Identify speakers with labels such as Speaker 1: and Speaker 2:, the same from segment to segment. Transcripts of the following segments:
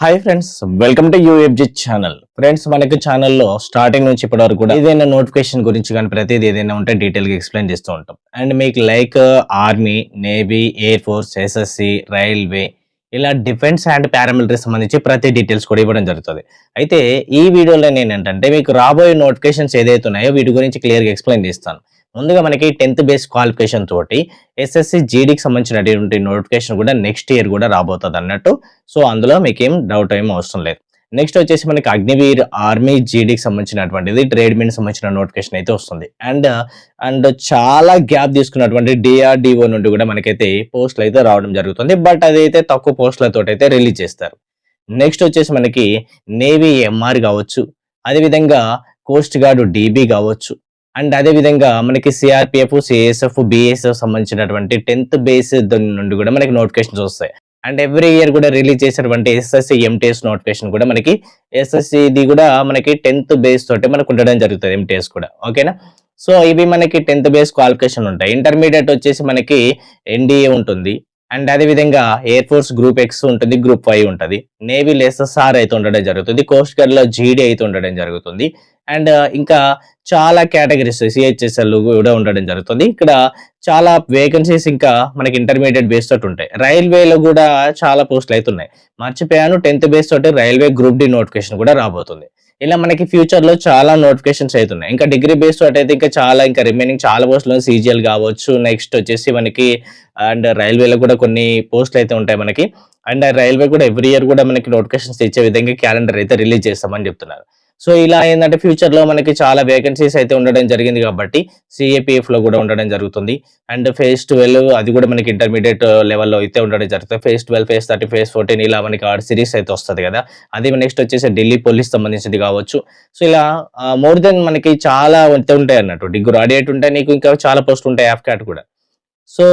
Speaker 1: Hi friends welcome to UFG channel friends మనకి ఛానల్లో starting నుంచి ఇప్పటి వరకు కూడా ఏదైనా నోటిఫికేషన్ గురించి కానీ ప్రతిదీ ఏదైనా ఉంటే డీటెయిల్గా ఎక్స్ప్లెయిన్ చేస్తూ ఉంటాం. అండ్ మీకు like army navy air force SSC railway ఇలా డిఫెన్స్ అండ్ పారామిలిటరీ సంబంధించి ప్రతి డీటెయిల్స్ కూడా ఇవ్వడం జరుగుతుంది. అయితే ఈ వీడియోలో నేను ఏంటంటే మీకు రాబోయే నోటిఫికేషన్స్ ఏదైతే ఉన్నాయో వీటి గురించి క్లియర్గా ఎక్స్ప్లెయిన్ చేస్తాను. ముందుగా మనకి టెన్త్ బేస్ క్వాలిఫికేషన్ తోటి ఎస్ఎస్సి జీడీకి సంబంధించినటువంటి నోటిఫికేషన్ కూడా నెక్స్ట్ ఇయర్ కూడా రాబోతుంది అన్నట్టు. సో అందులో మీకు ఏం డౌట్ ఏం అవసరం లేదు. నెక్స్ట్ వచ్చేసి మనకి అగ్నివీర్ ఆర్మీ జీడీకి సంబంధించినటువంటిది ట్రేడ్ మీన్ సంబంధించిన నోటిఫికేషన్ అయితే వస్తుంది. అండ్ అండ్ చాలా గ్యాప్ తీసుకున్నటువంటి డిఆర్డిఓ నుండి కూడా మనకైతే పోస్టులు అయితే రావడం జరుగుతుంది. బట్ అదైతే తక్కువ పోస్టులతో అయితే రిలీజ్ చేస్తారు. నెక్స్ట్ వచ్చేసి మనకి నేవీ ఎంఆర్ కావచ్చు. అదేవిధంగా కోస్ట్ గార్డు డీబీ కావచ్చు. అండ్ అదే విధంగా మనకి సిఆర్పిఎఫ్ సిఎస్ఎఫ్ బిఎస్ఎఫ్ సంబంధించినటువంటి టెన్త్ బేస్ నుండి కూడా మనకి నోటిఫికేషన్స్ వస్తాయి. అండ్ ఎవ్రీ ఇయర్ కూడా రిలీజ్ చేసినటువంటి ఎస్ఎస్సి ఎంటీఎస్ నోటిఫికేషన్ కూడా మనకి ఎస్ఎస్సి ఇది కూడా మనకి టెన్త్ బేస్ తోటి మనకు ఉండడం జరుగుతుంది ఎంటీఎస్ కూడా. ఓకేనా? సో ఇవి మనకి టెన్త్ బేస్ క్వాలిఫికేషన్ ఉంటాయి. ఇంటర్మీడియట్ వచ్చేసి మనకి ఎన్డీఏ ఉంటుంది. అండ్ అదే విధంగా ఎయిర్ ఫోర్స్ గ్రూప్ ఎక్స్ ఉంటుంది గ్రూప్ ఫైవ్ ఉంటుంది. నేవీలో ఎస్ఎస్ఆర్ అయితే ఉండడం జరుగుతుంది. కోస్ట్ గార్డ్లో జీడీ అయితే ఉండడం జరుగుతుంది. అండ్ ఇంకా చాలా కేటగిరీస్ సిహెచ్ఎస్ఎల్ కూడా ఉండడం జరుగుతుంది. ఇక్కడ చాలా వేకెన్సీస్ ఇంకా మనకి ఇంటర్మీడియట్ బేస్ తోటి ఉంటాయి. రైల్వేలో కూడా చాలా పోస్టులు అయితే ఉన్నాయి. మర్చిపోయాను టెన్త్ బేస్ తోటి రైల్వే గ్రూప్ డి నోటిఫికేషన్ కూడా రాబోతుంది. ఇలా మనకి ఫ్యూచర్లో చాలా నోటిఫికేషన్స్ అవుతున్నాయి ఇంకా డిగ్రీ బేస్ తోటి అయితే ఇంకా చాలా ఇంకా రిమైనింగ్ చాలా పోస్టులు సీజీఎల్ కావచ్చు నెక్స్ట్ వచ్చేసి మనకి అండ్ రైల్వేలో కూడా కొన్ని పోస్టులు అయితే ఉంటాయి మనకి. అండ్ రైల్వే కూడా ఎవ్రీ ఇయర్ కూడా మనకి నోటిఫికేషన్స్ ఇచ్చే విధంగా క్యాలెండర్ అయితే రిలీజ్ చేస్తామని చెప్తున్నారు. సో ఇలా ఏంటంటే ఫ్యూచర్లో మనకి చాలా వేకెన్సీస్ అయితే ఉండడం జరిగింది కాబట్టి సిఏపిఎఫ్లో కూడా ఉండడం జరుగుతుంది. అండ్ ఫేజ్ ట్వెల్వ్ అది కూడా మనకి ఇంటర్మీడియట్ లెవెల్లో uh, అయితే ఉండడం జరుగుతుంది. Phase twelve phase thirty phase fourteen ఇలా మనకి ఆర్ట్ సిరీస్ అయితే వస్తుంది కదా. అది నెక్స్ట్ వచ్చేసి ఢిల్లీ పోలీస్ సంబంధించింది కావచ్చు. సో ఇలా uh, మోర్ దెన్ మనకి చాలా అయితే ఉంటాయి అన్నట్టు. డిగ్రీ గ్రాడ్యుయేట్ ఉంటే నీకు ఇంకా చాలా పోస్ట్ ఉంటాయి యాప్ క్యాట్ కూడా. సో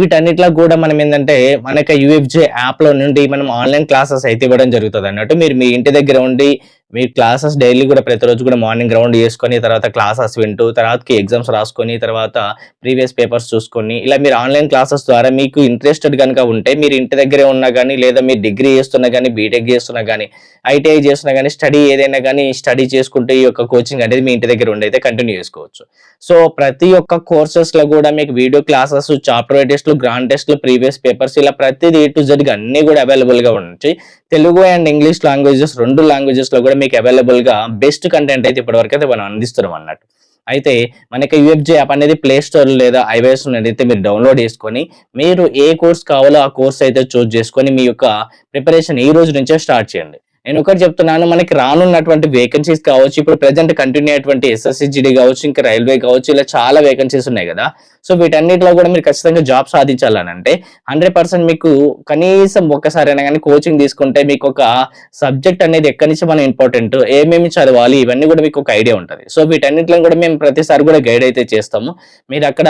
Speaker 1: వీటన్నిటిలో కూడా మనం ఏంటంటే మనకి యూఎఫ్జే యాప్లో నుండి మనం ఆన్లైన్ క్లాసెస్ అయితే ఇవ్వడం జరుగుతుంది అన్నట్టు. మీరు మీ ఇంటి దగ్గర ఉండి మీరు క్లాసెస్ డైలీ కూడా ప్రతిరోజు కూడా మార్నింగ్ గ్రౌండ్ చేసుకొని తర్వాత క్లాసెస్ వింటూ తర్వాతకి ఎగ్జామ్స్ రాసుకొని తర్వాత ప్రీవియస్ పేపర్స్ చూసుకొని ఇలా మీరు ఆన్లైన్ క్లాసెస్ ద్వారా మీకు ఇంట్రెస్టెడ్ కనుక ఉంటే మీరు ఇంటి దగ్గరే ఉన్నా కానీ లేదా మీరు డిగ్రీ చేస్తున్నా కానీ బీటెక్ చేస్తున్నా కానీ ఐటీఐ చేస్తున్నా కానీ స్టడీ ఏదైనా కానీ స్టడీ చేసుకుంటే ఈ యొక్క కోచింగ్ అనేది మీ ఇంటి దగ్గర ఉండి అయితే కంటిన్యూ చేసుకోవచ్చు. సో ప్రతి ఒక్క కోర్సెస్లో కూడా మీకు వీడియో క్లాసెస్ చాప్టర్ టెస్ట్లు గ్రాండ్ టెస్ట్లు ప్రీవియస్ పేపర్స్ ఇలా ప్రతిది ఏ టు జెడ్గా అన్నీ కూడా అవైలబుల్గా ఉంటాయి తెలుగు అండ్ ఇంగ్లీష్ లాంగ్వేజెస్ రెండు లాంగ్వేజెస్లో కూడా మీకు అవైలబుల్గా బెస్ట్ కంటెంట్ అయితే ఇప్పటివరకు అయితే మనం అందిస్తున్నాం అన్నట్టు. అయితే మనకి యూఎఫ్జే యాప్ అనేది ప్లే స్టోర్ లేదా ఐవేస్ అయితే మీరు డౌన్లోడ్ చేసుకొని మీరు ఏ కోర్స్ కావాలో ఆ కోర్స్ అయితే చూస్ చేసుకొని మీ యొక్క ప్రిపరేషన్ ఈ రోజు నుంచే స్టార్ట్ చేయండి. నేను ఒకటి చెప్తున్నాను మనకి రానున్నటువంటి వేకెన్సీస్ కావచ్చు ఇప్పుడు ప్రజెంట్ కంటిన్యూ అయ్యేటువంటి ఎస్ఎస్సిజిడి కావచ్చు ఇంకా రైల్వే కావచ్చు ఇలా చాలా వేకెన్సీస్ ఉన్నాయి కదా. సో వీటన్నిటిలో కూడా మీరు ఖచ్చితంగా జాబ్ సాధించాలని అంటే హండ్రెడ్ పర్సెంట్ మీకు కనీసం ఒక్కసారైనా కానీ కోచింగ్ తీసుకుంటే మీకు ఒక సబ్జెక్ట్ అనేది ఎక్కడి నుంచి మనం ఇంపార్టెంట్ ఏమేమి చదవాలి ఇవన్నీ కూడా మీకు ఒక ఐడియా ఉంటుంది. సో వీటన్నిటిలో కూడా మేము ప్రతిసారి కూడా గైడ్ అయితే చేస్తాము. మీరు అక్కడ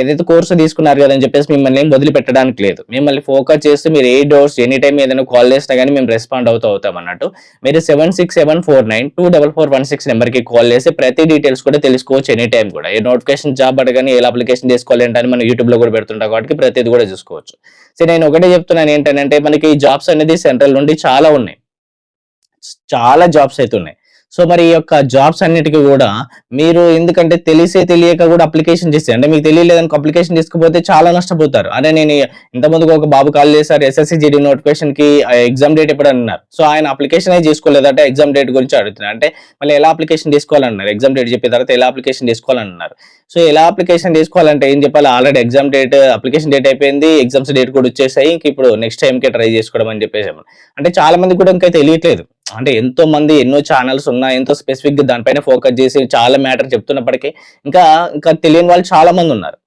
Speaker 1: ఏదైతే కోర్సు తీసుకున్నారు కదా అని చెప్పేసి మిమ్మల్ని ఏం వదిలిపెట్టడానికి లేదు. మిమ్మల్ని ఫోకస్ చేస్తే మీరు ఏ డోర్స్ ఎనీ టైం ఏదైనా కాల్ చేసినా కానీ మేము రెస్పాండ్ అవుతూ అవుతాం అన్నట్టు. మీరు seven six seven four nine two double four one six నెంబర్కి కాల్ చేసి ప్రతి డీటెయిల్స్ కూడా తెలుసుకోవచ్చు ఎనీ టైం కూడా. ఏ నోటిఫికేషన్ జాబ్ అడగని ఏ అప్లికేషన్ చేసుకోవాలి ఏంటని మనం యూట్యూబ్లో కూడా పెడుతుంటాం కాబట్టి ప్రతిది కూడా చూసుకోవచ్చు. సో నేను ఒకటే చెప్తున్నాను ఏంటంటే మనకి ఈ జాబ్స్ అనేది సెంట్రల్ నుండి చాలా ఉన్నాయి. చాలా జాబ్స్ అయితే ఉన్నాయి సో మరి ఈ యొక్క జాబ్స్ అన్నిటికీ కూడా మీరు ఎందుకంటే తెలిసే తెలియక కూడా అప్లికేషన్ చేస్తే అంటే మీకు తెలియలేదని అప్లికేషన్ తీసుకుపోతే చాలా నష్టపోతారు. అదే నేను ఇంతకుముందుకు ఒక బాబు కాల్ చేశారు ఎస్ఎస్సి జీడీ నోటిఫికేషన్కి ఎగ్జామ్ డేట్ ఎప్పుడు అన్నారు సో ఆయన అప్లికేషన్ అయితే చేసుకోలేదంటే ఎగ్జామ్ డేట్ గురించి అడుగుతున్నారు. అంటే మళ్ళీ ఎలా అప్లికేషన్ తీసుకోవాలన్నారు? ఎగ్జామ్ డేట్ చెప్పిన తర్వాత ఎలా అప్లికేషన్ తీసుకోవాలన్నారు? సో ఎలా అప్లికేషన్ తీసుకోవాలంటే ఏం చెప్పాలి? Already exam date application date అయిపోయింది ఎగ్జామ్స్ డేట్ కూడా వచ్చేసాయి. ఇంక ఇప్పుడు నెక్స్ట్ టైంకి ట్రై చేసుకోవడం అని చెప్పేసి అంటే చాలా మంది కూడా ఇంకా తెలియట్లేదు. అంటే ఎంతో మంది ఎన్నో ఛానల్స్ ఉన్నాయి ఎంతో స్పెసిఫిక్గా దానిపైన ఫోకస్ చేసి చాలా మ్యాటర్ చెప్తున్నప్పటికీ ఇంకా ఇంకా తెలియని వాళ్ళు చాలా మంది ఉన్నారు.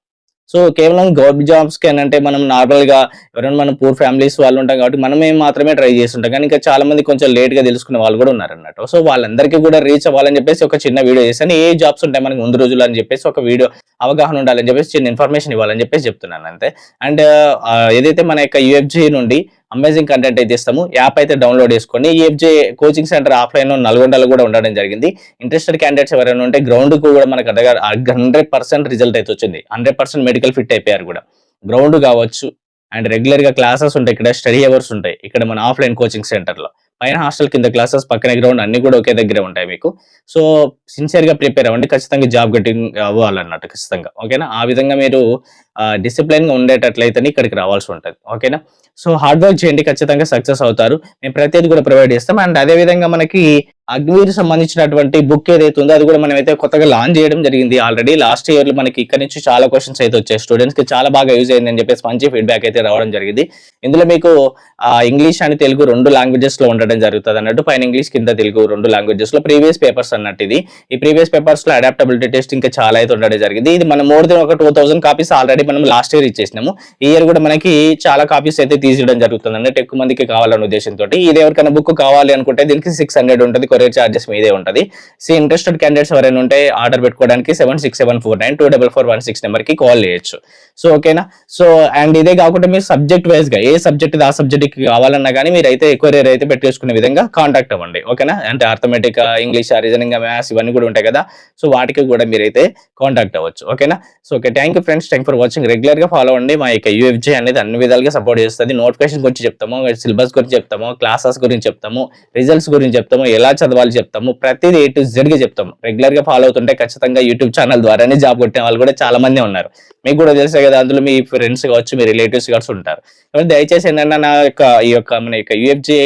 Speaker 1: సో కేవలం గవర్నమెంట్ జాబ్స్కి అంటే మనం నార్మల్గా ఎవరైనా మనం పూర్ ఫ్యామిలీస్ వాళ్ళు ఉంటాం కాబట్టి మనమే మాత్రమే ట్రై చేస్తుంటాం కానీ ఇంకా చాలా మంది కొంచెం లేట్గా తెలుసుకునే వాళ్ళు కూడా ఉన్నారు అన్నట్టు సో వాళ్ళందరికీ కూడా రీచ్ అవ్వాలని చెప్పేసి ఒక చిన్న వీడియో చేశాను. ఏ జాబ్స్ ఉంటాయి మనకి ముందు రోజులు అని చెప్పేసి ఒక వీడియో అవగాహన ఉండాలని చెప్పేసి చిన్న ఇన్ఫర్మేషన్ ఇవ్వాలని చెప్పేసి చెప్తున్నాను అంతే. అండ్ ఏదైతే మన యొక్క యూఎఫ్జీ నుండి అమేజింగ్ కంటెంట్ అయితే ఇస్తాము. యాప్ అయితే డౌన్లోడ్ చేసుకొని ఈఎఫ్జే కోచింగ్ సెంటర్ ఆఫ్లైన్ నల్గొండలో కూడా ఉండడం జరిగింది. ఇంట్రెస్టెడ్ క్యాండిడేట్స్ ఎవరైనా ఉంటే గ్రౌండ్ కూడా మనకు హండ్రెడ్ పర్సెంట్ రిజల్ట్ అయితే వచ్చింది. హండ్రెడ్ పర్సెంట్ మెడికల్ ఫిట్ అయిపోయారు కూడా. గ్రౌండ్ కావచ్చు అండ్ రెగ్యులర్గా క్లాసెస్ ఉంటాయి. ఇక్కడ స్టడీ అవర్స్ ఉంటాయి. ఇక్కడ మన ఆఫ్లైన్ కోచింగ్ సెంటర్లో. పైన హాస్టల్ కింద క్లాసెస్ పక్కనే గ్రౌండ్ అన్ని కూడా ఒకే దగ్గరే ఉంటాయి మీకు. సో సిన్సియర్గా ప్రిపేర్ అవ్వండి. ఖచ్చితంగా జాబ్ గట్టింగ్ అవ్వాలన్నట్టు ఖచ్చితంగా. ఓకేనా ఆ విధంగా మీరు డిసిప్లిన్ ఉండేటట్లయితేనే ఇక్కడికి రావాల్సి ఉంటుంది. ఓకేనా? సో హార్డ్ వర్క్ చేయండి ఖచ్చితంగా సక్సెస్ అవుతారు. మేము ప్రతిదీ కూడా ప్రొవైడ్ చేస్తాం. అండ్ అదే విధంగా మనకి అగ్నివీర్ సంబంధించినటువంటి బుక్ ఏదైతే ఉందో అది కూడా మనమైతే కొత్తగా లాంచ్ చేయడం జరిగింది ఆల్రెడీ లాస్ట్ ఇయర్లో మనకి ఇక్కడ నుంచి చాలా క్వశ్చన్స్ అయితే వచ్చాయి. స్టూడెంట్స్కి చాలా బాగా యూజ్ అయింది అని చెప్పేసి మంచి ఫీడ్బ్యాక్ అయితే రావడం జరిగింది. ఇందులో మీకు ఇంగ్లీష్ అండ్ తెలుగు రెండు లాంగ్వేజెస్లో ఉండడం జరుగుతుంది అన్నట్టు పైన ఇంగ్లీష్ కింద తెలుగు రెండు లాంగ్వేజెస్లో ప్రీవియస్ పేపర్స్ అన్నట్టు ఇది. ఈ ప్రీవియస్ పేపర్స్లో అడాప్టబిలిటీ టెస్ట్ ఇంకా చాలా అయితే ఉండడం జరిగింది. ఇది మన మోర్ దెన్ ఒక టూ థౌసండ్ కాపీస్ ఆల్రెడీ మనం లాస్ట్ ఇయర్ ఇచ్చేసినాము. ఈ ఇయర్ కూడా మనకి చాలా కాపీస్ అయితే తీసియడం జరుగుతుంది. అన్నట్టు ఎక్కువ మందికి కావాలనే ఉద్దేశంతో ఇది ఎవరికైనా బుక్ కావాలి అనుకుంటే దీనికి సిక్స్ హండ్రెడ్ ఉంటుంది. కొరియర్ చార్జెస్ మీదే ఉంటుంది. సో ఇంట్రెస్టెడ్ క్యాండిడేట్స్ ఎవరైనా ఉంటే ఆర్డర్ పెట్టుకోవడానికి seven six seven four nine two double four one six నెంబర్కి కాల్ చేయొచ్చు. సో ఓకేనా సో అండ్ ఇదే కాకుండా మీరు సబ్జెక్ట్ వైజ్గా ఏ సబ్జెక్ట్ ఆ సబ్జెక్ట్కి కావాలన్నా కానీ మీరు అయితే కొరియర్ అయితే పెట్టేసుకునే విధంగా కాంటాక్ట్ అవ్వండి. ఓకేనా అంటే ఆర్థమెటిక్ ఇంగ్లీష్ రీజనింగ్ మ్యాథ్స్ ఇవన్నీ కూడా ఉంటాయి కదా. సో వాటికి కూడా మీరైతే కాంటాక్ట్ అవ్వచ్చు. ఓకేనా so okay thank you friends thank for watching రెగ్యులర్గా ఫాలో అవ్వండి మా యొక్క యూఎఫ్జే అనేది అన్ని విధాలుగా సపోర్ట్ చేస్తుంది. నోటిఫికేషన్ గురించి చెప్తాము సిలబస్ గురించి చెప్తాము క్లాసెస్ గురించి చెప్తాము రిజల్ట్స్ గురించి చెప్తాము ఎలా చదవాలి చెప్తాము ప్రతిదీ ఏ టు జెడ్గా చెప్తాము. రెగ్యులర్గా ఫాలో అవుతుంటే ఖచ్చితంగా యూట్యూబ్ ఛానల్ ద్వారానే జాబ్ కొట్టిన వాళ్ళు కూడా చాలా మంది ఉన్నారు. మీకు కూడా తెలిసే కదా అందులో మీ ఫ్రెండ్స్ కావచ్చు మీ రిలేటివ్స్ కావచ్చు ఉంటారు. కాబట్టి దయచేసి ఏంటంటే నా యొక్క ఈ యొక్క మన యొక్క యూఎఫ్జే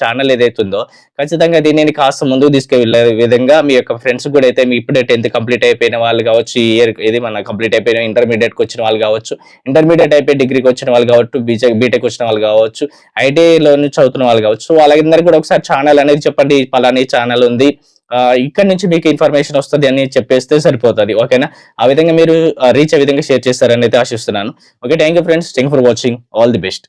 Speaker 1: ఛానల్ ఏదైతే ఉందో ఖచ్చితంగా దీనిని కాస్త ముందుకు తీసుకువెళ్ళే విధంగా మీ యొక్క ఫ్రెండ్స్ కూడా అయితే మీ ఇప్పుడే టెన్త్ కంప్లీట్ అయిపోయిన వాళ్ళు కావచ్చు ఈ ఇయర్ ఇది మన కంప్లీట్ అయిపోయిన ఇంటర్మీడియట్కి వచ్చిన వాళ్ళు కావచ్చు ఇంటర్మీడియట్ అయిపోయి డిగ్రీకి వచ్చిన వాళ్ళు కావచ్చు బీటెక్ బీటెక్ వచ్చిన వాళ్ళు కావచ్చు ఐటీఐలో నుంచి చదువుతున్న వాళ్ళు కావచ్చు. సో వాళ్ళందరికీ కూడా ఒకసారి ఛానల్ అనేది చెప్పండి. పలాని ఛానల్ ఉంది. ఇక్కడ నుంచి మీకు ఇన్ఫర్మేషన్ వస్తుంది అని చెప్పేస్తే సరిపోతుంది. ఓకేనా ఆ విధంగా మీరు రీచ్ అయ్యే విధంగా షేర్ చేస్తారని అయితే ఆశిస్తున్నాను. Okay thank you friends thank for watching all the best